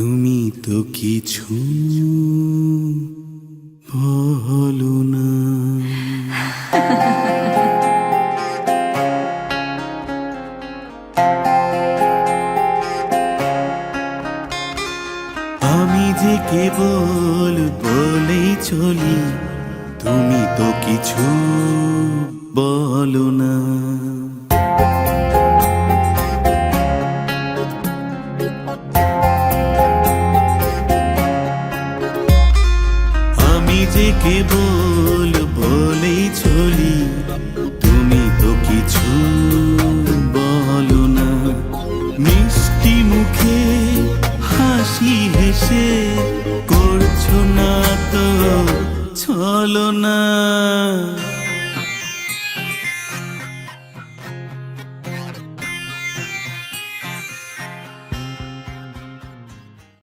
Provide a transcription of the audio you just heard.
তুমি তো কিছু বলো না। আমি যে কেবল বলেই চলি, তুমি তো কিছু বলো না। নিজেকে বল, বলেই চলি। তুমি তো কিছু বলো না। মিষ্টি মুখে হাসি হেসে করছ না তো ছলো না।